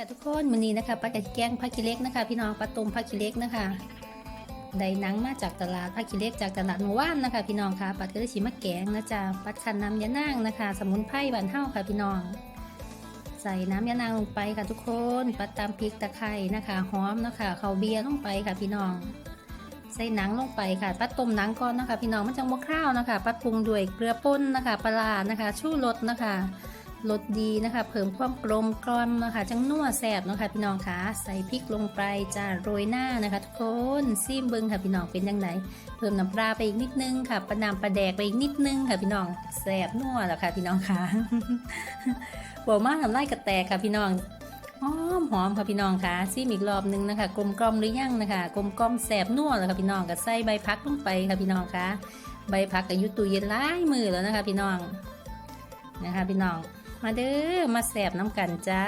ค่ะทุกคนวันนี้นะคะปลากระแกงผักขี้เล็กนะคะ พี่น้องปลาต้มผักขี้เล็กนะคะได้นังมาจากตลาดผักขี้เล็กจากตลาดหมู่บ้านนะคะ พี่น้องค่ะปัดก็ได้ชิมาแกงนะจ๊ะปัดคันน้ำยานางนะคะ สมุนไพรบานเท่าค่ะพี่น้อง ใส่น้ำยานางลงไปค่ะทุกคนปัดตามพริกตะไคร้นะคะหอมนะคะเขาวเบียร์ลงไปค่ะพี่น้อง ใส่หนังลงไปค่ะปัดต้มหนังก่อนนะคะ พี่น้องมันจังบ่คร่าวนะคะปัดปรุงด้วยเกลือป่นนะคะปลาร้านะคะ ชูรสนะคะ รสดีนะคะเพิ่มความกลมกล่อมนะคะจังนัวแซ่บเนาะคะพี่น้องคะใส่พริกลงไปจ้าโรยหน้านะคะ ทุกคนซีมเบิงค่ะพี่น้องเป็นยังไงเพิ่มน้ำปลาไปอีกนิดนึงค่ะปลาน้ำปลาแดกไปอีกนิดนึงค่ะพี่น้องแซ่บนัวแล้วค่ะพี่น้องคะบอกมาทำไรกระแตกค่ะพี่น้องหอมหอมค่ะพี่น้องค่ะซีมอีกรอบนึงนะคะกลมกล่อมหรือยังนะคะกลมกล่อมแซ่บนัวแล้วค่ะพี่น้องก็ใส่ใบพักลงไปค่ะพี่น้องค่ะใบพักก็ยุตู้เย็นหลายมือแล้วนะคะ พี่น้องนะคะ พี่น้อง มาเด้อมาแสบน้ำกันจ้า